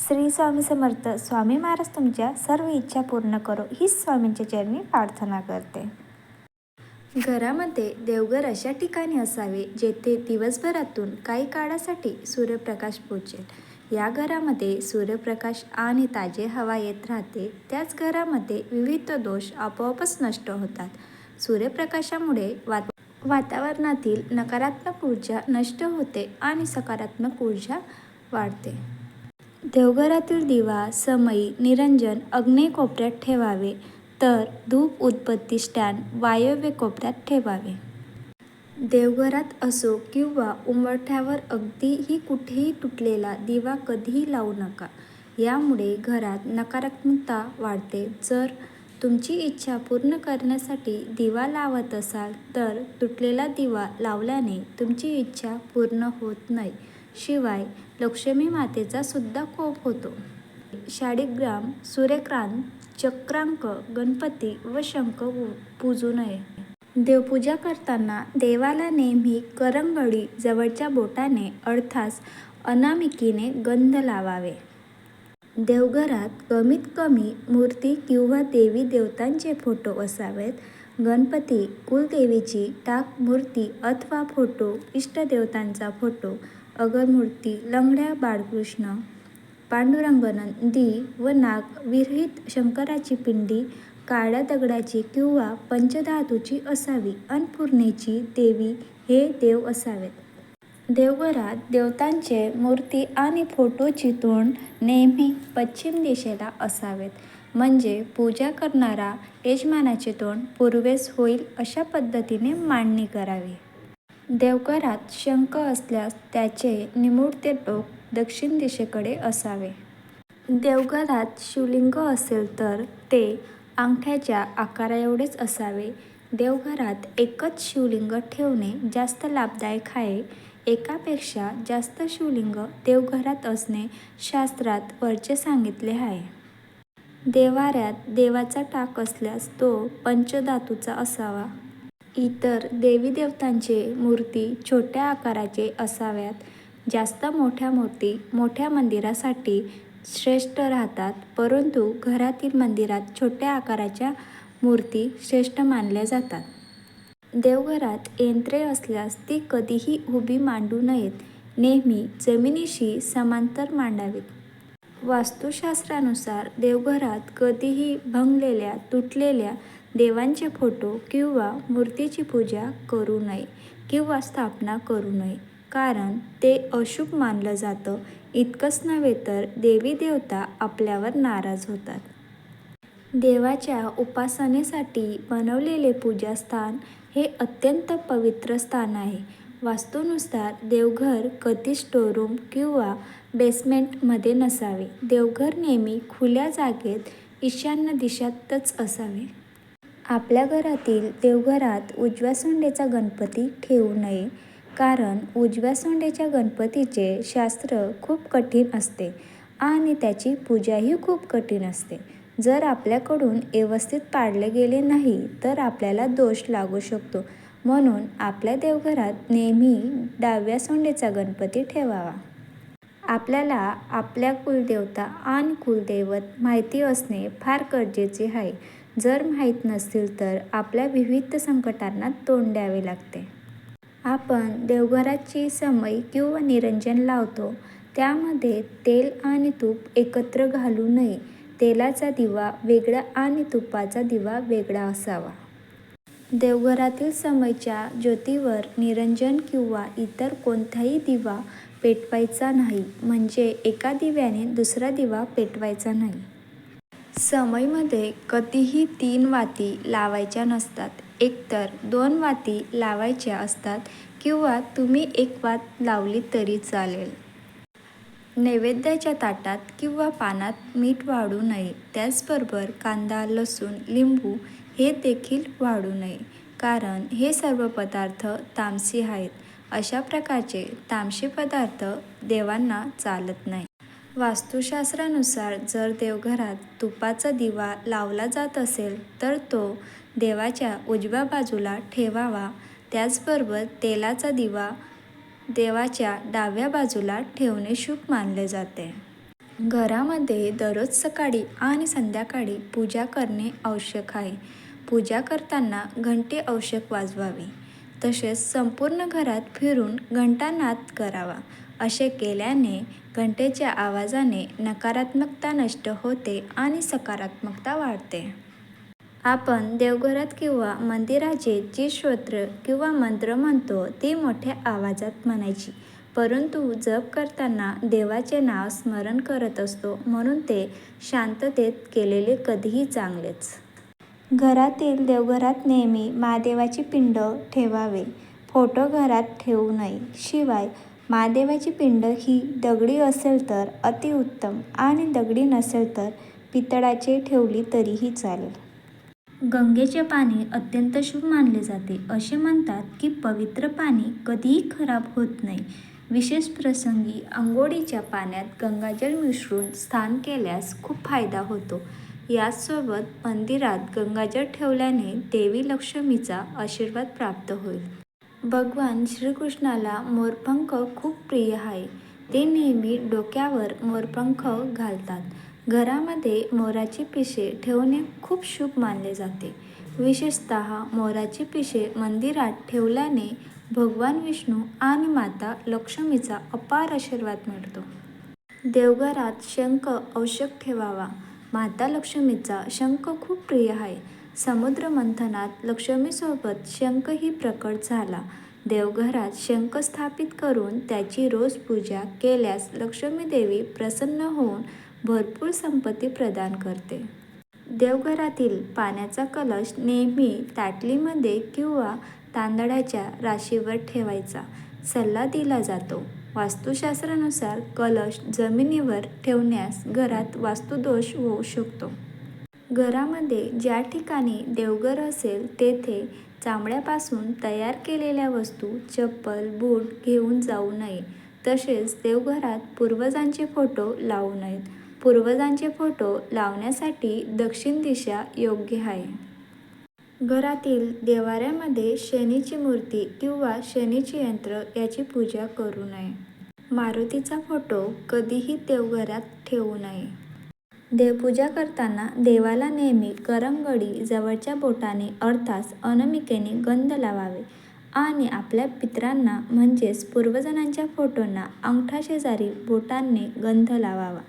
श्री स्वामी समर्थ स्वामी महाराज तुमच्या सर्व इच्छा पूर्ण करो हीच स्वामींच्या चरणी प्रार्थना करते. घरामध्ये देवघर अशा ठिकाणी असावे जेथे दिवसभरातून काही काळासाठी सूर्यप्रकाश पोचेल. या घरामध्ये सूर्यप्रकाश आणि ताजे हवा येत राहते त्याच घरामध्ये विविध दोष आपोआपच नष्ट होतात. सूर्यप्रकाशामुळे वात वातावरणातील नकारात्मक ऊर्जा नष्ट होते आणि सकारात्मक ऊर्जा वाढते. देवघरातील दिवा समई निरंजन अग्नेय कोपऱ्यात ठेवावे तर धूप उत्पत्ती स्टँड वायव्य कोपऱ्यात ठेवावे. देवघरात असो किंवा उंबरठ्यावर अगदीही कुठेही तुटलेला दिवा कधीही लावू नका. यामुळे घरात नकारात्मकता वाढते. जर तुमची इच्छा पूर्ण करण्यासाठी दिवा लावत असाल तर तुटलेला दिवा लावल्याने तुमची इच्छा पूर्ण होत नाही. शिवाय लक्ष्मी मातेचा सुद्धा कोप होतो. शाळीग्राम सूर्यक्रांत चक्रांक गणपती व शंख पूजू नये. देवपूजा करताना देवाला नेहमी करंगळी जवळच्या बोटाने अर्थात अनामिकीने गंध लावावे. देवघरात कमीत कमी मूर्ती किंवा देवी देवतांचे फोटो असावेत. गणपती कुलदेवीची टाक मूर्ती अथवा फोटो इष्टदेवतांचा फोटो अगरमूर्ती लंगड्या बाळकृष्ण पांडुरंग नंदी व नाग विरहित शंकराची पिंडी काळ्या दगडाची किंवा पंचधातूची असावी अन्नपूर्णेची देवी हे देव असावेत. देवघरात देवतांचे मूर्ती आणि फोटोची तोंड नेहमी पश्चिम दिशेला असावेत. म्हणजे पूजा करणारा यजमानाचे तोंड पूर्वेस होईल अशा पद्धतीने मांडणी करावी. देवघरात शंख असल्यास त्याचे निमुळते टोक दक्षिण दिशेकडे असावे. देवघरात शिवलिंग असेल तर ते अंगठ्याच्या आकाराएवढेच असावे. देवघरात एकच शिवलिंग ठेवणे जास्त लाभदायक आहे. एकापेक्षा जास्त शिवलिंग देवघरात असणे शास्त्रात वरचे सांगितले आहे. देवाऱ्यात देवाचा टाक असल्यास तो पंचधातूचा असावा. इतर देवी देवतांचे मूर्ती छोट्या आकाराचे असाव्यात. जास्त मोठ्या मूर्ती मोठ्या मंदिरासाठी श्रेष्ठ राहतात परंतु घरातील मंदिरात छोट्या आकाराच्या मूर्ती श्रेष्ठ मानल्या जातात. देवघरात यंत्रे असल्यास ती कधीही उभी मांडू नयेत नेहमी जमिनीशी समांतर मांडावीत. वास्तुशास्त्रानुसार देवघरात कधीही भंगलेल्या तुटलेल्या देवांचे फोटो किंवा मूर्तीची पूजा करू नये किंवा स्थापना करू नये. कारण ते अशुभ मानलं जातं. इतकंच नव्हे तर देवी देवता आपल्यावर नाराज होतात. देवाच्या उपासनेसाठी बनवलेले पूजास्थान हे अत्यंत पवित्र स्थान आहे. वास्तूनुसार देवघर कधी स्टोरूम किंवा बेसमेंटमध्ये नसावे. देवघर नेहमी खुल्या जागेत ईशान्य दिशातच असावे. आपल्या घरातील देवघरात उजव्या सोंडेचा गणपती ठेवू नये कारण उजव्या सोंडेच्या गणपतीचे शास्त्र खूप कठीण असते आणि त्याची पूजाही खूप कठीण असते. जर आपल्याकडून व्यवस्थित पाळले गेले नाही तर आपल्याला दोष लागू शकतो. म्हणून आपल्या देवघरात नेहमी डाव्या सोंडेचा गणपती ठेवावा. आपल्याला आपल्या कुलदेवता आणि कुलदैवत माहिती असणे फार गरजेचे आहे. जर माहीत नसतील तर आपल्या विविध संकटांना तोंड द्यावे लागते. आपण देवघराची समई किंवा निरंजन लावतो. त्यामध्ये तेल आणि तूप एकत्र घालू नये. तेलाचा दिवा वेगळा आणि तुपाचा दिवा वेगळा असावा. देवघरातील समयच्या ज्योतीवर निरंजन किंवा इतर कोणताही दिवा पेटवायचा नाही. म्हणजे एका दिव्याने दुसरा दिवा पेटवायचा नाही. समईमध्ये कधीही तीन वाती लावायच्या नसतात. एकतर दोन वाती लावायच्या असतात किंवा तुम्ही एक वात लावली तरी चालेल. नैवेद्याच्या ताटात किंवा पानात मीठ वाढू नये. त्याचबरोबर कांदा लसूण लिंबू हे देखील वाढू नये. कारण हे सर्व पदार्थ तामसी आहेत. अशा प्रकारचे तामसी पदार्थ देवांना चालत नाही वास्तुशास्त्रानुसार जर देवघरात तुपाचा दिवा लावला जात असेल तर तो देवाच्या उजव्या बाजूला ठेवावा. त्याचबरोबर तेलाचा दिवा देवाच्या डाव्या बाजूला ठेवणे शुभ मानले जाते. घरामध्ये दररोज सकाळी आणि संध्याकाळी पूजा करणे आवश्यक आहे. पूजा करताना घंटी आवश्यक वाजवावी. तसेच संपूर्ण घरात फिरून घंटानाद करावा. असे केल्याने घंटेच्या आवाजाने नकारात्मकता नष्ट होते आणि सकारात्मकता वाढते. आपण देवघरात किंवा मंदिराचे जी स्तोत्र किंवा मंत्र म्हणतो ती मोठ्या आवाजात म्हणायची. परंतु जप करताना देवाचे नाव स्मरण करत असतो म्हणून ते शांततेत केलेले कधीही चांगलेच. घरातील देवघरात नेहमी महादेवाची पिंड ठेवावे फोटो घरात ठेवू नये. शिवाय महादेवाची पिंड ही दगडी असेल तर अतिउत्तम आणि दगडी नसेल तर पितळाचे ठेवली तरीही चालेल. गंगेचे पाणी अत्यंत शुभ मानले जाते. असे म्हणतात की पवित्र पाणी कधीही खराब होत नाही. विशेष प्रसंगी आंघोळीच्या पाण्यात गंगाजल मिसळून स्नान केल्यास खूप फायदा होतो. याचसोबत मंदिरात गंगाजल ठेवल्याने देवी लक्ष्मीचा आशीर्वाद प्राप्त होईल. भगवान श्रीकृष्णाला मोरपंख खूप प्रिय आहे. ते नेहमी डोक्यावर मोरपंख घालतात. घरामध्ये मोराची पिशे ठेवणे खूप शुभ मानले जाते. विशेषत मोराची पिशे मंदिरात ठेवल्याने भगवान विष्णू आणि माता लक्ष्मीचा अपार आशीर्वाद मिळतो. देवघरात शंख आवश्यक ठेवावा. माता लक्ष्मीचा शंख खूप प्रिय आहे. समुद्रमंथनात लक्ष्मीसोबत शंखही प्रकट झाला. देवघरात शंख स्थापित करून त्याची रोज पूजा केल्यास लक्ष्मी देवी प्रसन्न होऊन भरपूर संपत्ती प्रदान करते. देवघरातील पाण्याचा कलश नेहमी ताटलीमध्ये किंवा तांदळाच्या राशीवर ठेवायचा. सल्ला दिला जातो. वास्तुशास्त्रानुसार कलश जमिनीवर ठेवण्यास घरात वास्तुदोष होऊ शकतो. घरामध्ये ज्या ठिकाणी देवघर असेल तेथे चामड्यापासून तयार केलेल्या वस्तू चप्पल बूट घेऊन जाऊ नये. तसेच देवघरात पूर्वजांचे फोटो लावू नयेत. पूर्वजांचे फोटो लावण्यासाठी दक्षिण दिशा योग्य आहे. घरातील देवाऱ्यामध्ये शनीची मूर्ती किंवा शनीचे यंत्र याची पूजा करू नये. मारुतीचा फोटो कधीही देवघरात ठेवू नये. देवपूजा करताना देवाला नेहमी करंगडी जवळच्या बोटाने अर्थात अनामिकेने गंध लावावे आणि आपल्या पितरांना म्हणजेच पूर्वजनांच्या फोटोंना अंगठा शेजारी बोटांनी गंध लावावा.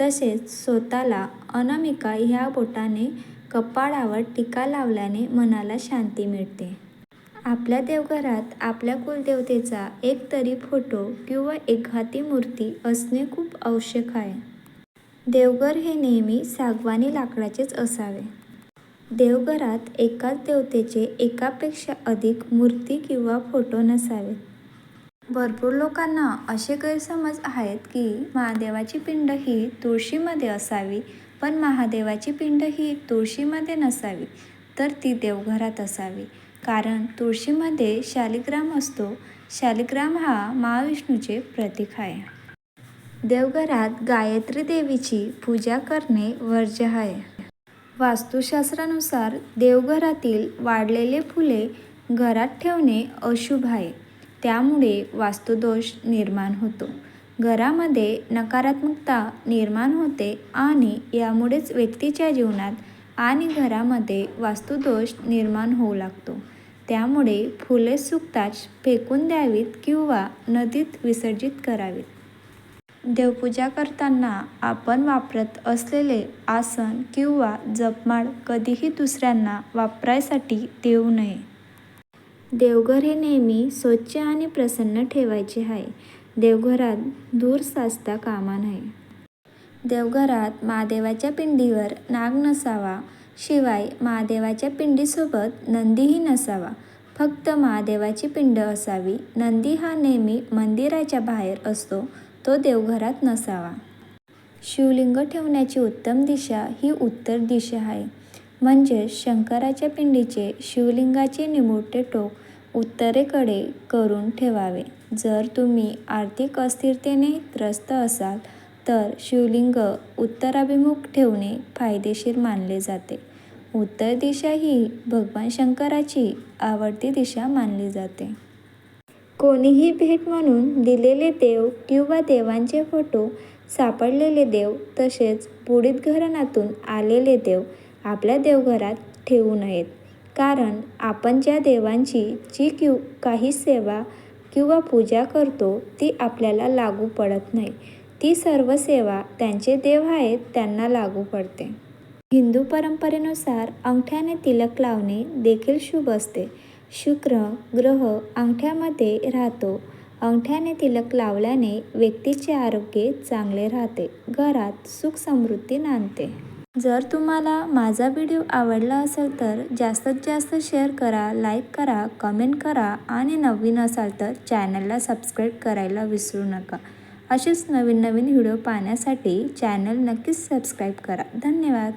तसेच स्वतःला अनामिका ह्या बोटाने कपाळावर टीका लावल्याने मनाला शांती मिळते. आपल्या देवघरात आपल्या कुलदेवतेचा एक तरी फोटो किंवा एखादी मूर्ती असणे खूप आवश्यक आहे. देवघर हे नेहमी सागवानी लाकडाचेच असावे. देवघरात एकाच देवतेचे एकापेक्षा अधिक मूर्ती किंवा फोटो नसावेत भरपूर लोकांना असे गैरसमज आहेत की महादेवाची पिंड ही तुळशीमध्ये असावी पण महादेवाची पिंड ही तुळशीमध्ये नसावी तर ती देवघरात असावी. कारण तुळशीमध्ये शालिग्राम असतो. शालिग्राम हा महाविष्णूचे प्रतीक आहे. देवघरात गायत्री देवीची पूजा करणे वर्ज्य आहे. वास्तुशास्त्रानुसार देवघरातील वाढलेले फुले घरात ठेवणे अशुभ आहे. त्यामुळे वास्तुदोष निर्माण होतो. घरामध्ये नकारात्मकता निर्माण होते आणि यामुळेच व्यक्तीच्या जीवनात आणि घरामध्ये वास्तुदोष निर्माण होऊ लागतो. त्यामुळे फुले सुकताच फेकून द्यावीत किंवा नदीत विसर्जित करावीत. देवपूजा करताना आपण वापरत असलेले आसन किंवा जपमाळ कधीही दुसऱ्यांना वापरायसाठी देऊ नये. देवघर हे नेहमी स्वच्छ आणि प्रसन्न ठेवायचे आहे. देवघरात धूर साचता कामा नये. देवघरात महादेवाच्या पिंडीवर नाग नसावा शिवाय महादेवाच्या पिंडीसोबत नंदीही नसावा. फक्त महादेवाची पिंड असावी. नंदी हा नेहमी मंदिराच्या बाहेर असतो. तो देवघरात नसावा. शिवलिंग ठेवण्याची उत्तम दिशा ही उत्तर दिशा आहे. म्हणजे शंकराच्या पिंडीचे शिवलिंगाचे निमुळते टोक उत्तरेकडे करून ठेवावे. जर तुम्ही आर्थिक अस्थिरतेने त्रस्त असाल तर शिवलिंग उत्तराभिमुख ठेवणे फायदेशीर मानले जाते. उत्तर दिशा ही भगवान शंकराची आवडती दिशा मानली जाते. कोणीही भेट म्हणून दिलेले देव किंवा देवांचे फोटो सापडलेले देव तसेच बुडीत घराण्यातून आलेले देव आपल्या देवघरात ठेवू नयेत. कारण आपण ज्या देवांची जी किव काही सेवा किंवा पूजा करतो ती आपल्याला लागू पडत नाही. ती सर्व सेवा त्यांचे देव आहेत त्यांना लागू पडते. हिंदू परंपरेनुसार अंगठ्याने तिलक लावणे देखील शुभ असते. शुक्र ग्रह अंगठ्यामध्ये राहतो. अंगठ्याने तिलक लावल्याने व्यक्तीचे आरोग्य चांगले राहते. घरात सुख समृद्धी नांदते. जर तुम्हाला माझा व्हिडिओ आवडला असेल तर जास्तीत जास्त शेअर करा लाईक करा कमेंट करा आणि नवीन असाल तर चॅनलला सबस्क्राईब करायला विसरू नका. असेच नवीन नवीन व्हिडिओ पाहण्यासाठी चॅनल नक्कीच सबस्क्राईब करा. धन्यवाद.